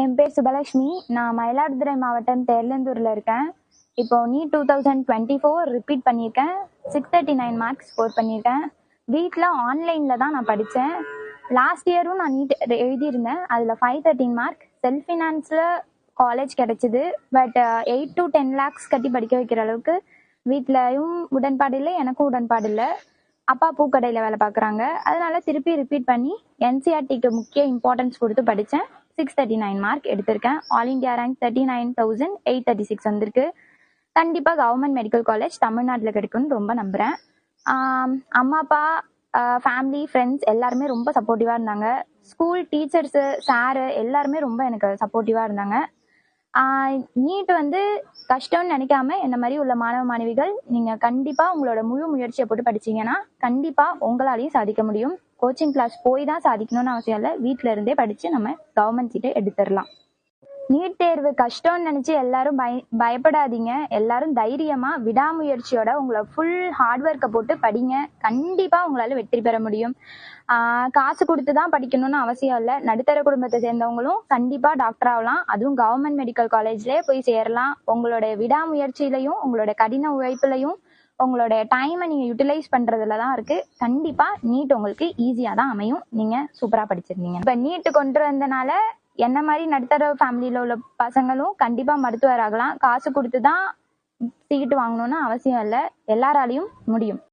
என் பேர் சுபலக்ஷ்மி. நான் மயிலாடுதுறை மாவட்டம் தேர்லந்தூரில் இருக்கேன். இப்போ நீ two thousand twenty four repeat பண்ணியிருக்கேன். Six thirty nine marks score பண்ணியிருக்கேன். வீட்டில் ஆன்லைனில் தான் நான் படித்தேன் லாஸ்ட் இயரும் நான் நீட் எழுதியிருந்தேன். அதில் ஃபைவ் தேர்ட்டின் மார்க் செல்ஃப் ஃபினான்ஸில் காலேஜ் கிடச்சிது but eight to ten lakhs கட்டி படிக்க வைக்கிற அளவுக்கு வீட்டிலையும் உடன்பாடு இல்லை எனக்கும் உடன்பாடு இல்லை. அப்பா பூக்கடையில் வேலை பார்க்குறாங்க. அதனால திருப்பி ரிப்பீட் பண்ணி என்சிஆர்டிக்கு முக்கிய இம்பார்ட்டன்ஸ் கொடுத்து படித்தேன் சிக்ஸ் தேர்ட்டி நைன் மார்க் எடுத்திருக்கேன். All India rank thirty nine thousand eight thirty six வந்திருக்கு. கண்டிப்பாக கவர்மெண்ட் மெடிக்கல் காலேஜ் தமிழ்நாட்டில் கிடைக்கும்னு ரொம்ப நம்புகிறேன் அம்மா அப்பா ஃபேமிலி ஃப்ரெண்ட்ஸ் எல்லாருமே ரொம்ப சப்போர்ட்டிவாக இருந்தாங்க. ஸ்கூல் டீச்சர்ஸு சாரு எல்லாருமே ரொம்ப எனக்கு சப்போர்ட்டிவாக இருந்தாங்க. நீட் வந்து கஷ்டம்னு நினைக்காம என்ன மாதிரி உள்ள மாணவ மாணவிகள் நீங்கள் கண்டிப்பாக உங்களோட முழு முயற்சியை போட்டு படிச்சீங்கன்னா கண்டிப்பாக உங்களாலையும் சாதிக்க முடியும். கோச்சிங் கிளாஸ் போய் தான் சாதிக்கணும்னு அவசியம் இல்லை. வீட்டில இருந்தே படித்து நம்ம கவர்மெண்ட் சீட்டை எடுத்துடலாம். நீட் தேர்வு கஷ்டம்னு நினைச்சு எல்லாரும் பய பயப்படாதீங்க. எல்லாரும் தைரியமா விடாமுயற்சியோட உங்களை ஃபுல் ஹார்ட் ஒர்க்கை போட்டு படிங்க. கண்டிப்பா உங்களால வெற்றி பெற முடியும். காசு கொடுத்து தான் படிக்கணும்னு அவசியம் இல்லை. நடுத்தர குடும்பத்தை சேர்ந்தவங்களும் கண்டிப்பா டாக்டர் ஆகலாம். அதுவும் கவர்மெண்ட் மெடிக்கல் காலேஜ்லயே போய் சேரலாம். உங்களோட விடாமுயற்சியிலையும் உங்களோட கடின உழைப்புலையும் உங்களோட டைமை நீங்க யூட்டிலைஸ் பண்றதுல தான் இருக்கு. கண்டிப்பா நீட் உங்களுக்கு ஈஸியா தான் அமையும். நீங்க சூப்பரா படிச்சிருந்தீங்க. இப்ப நீட் கொண்டு வந்தனால என்ன மாதிரி நடுத்தர ஃபேமிலியில உள்ள பசங்களும் கண்டிப்பா மருத்துவர் ஆகலாம் காசு கொடுத்து தான் சீட்டு வாங்கணும்னு அவசியம் இல்லை. எல்லாராலையும் முடியும்.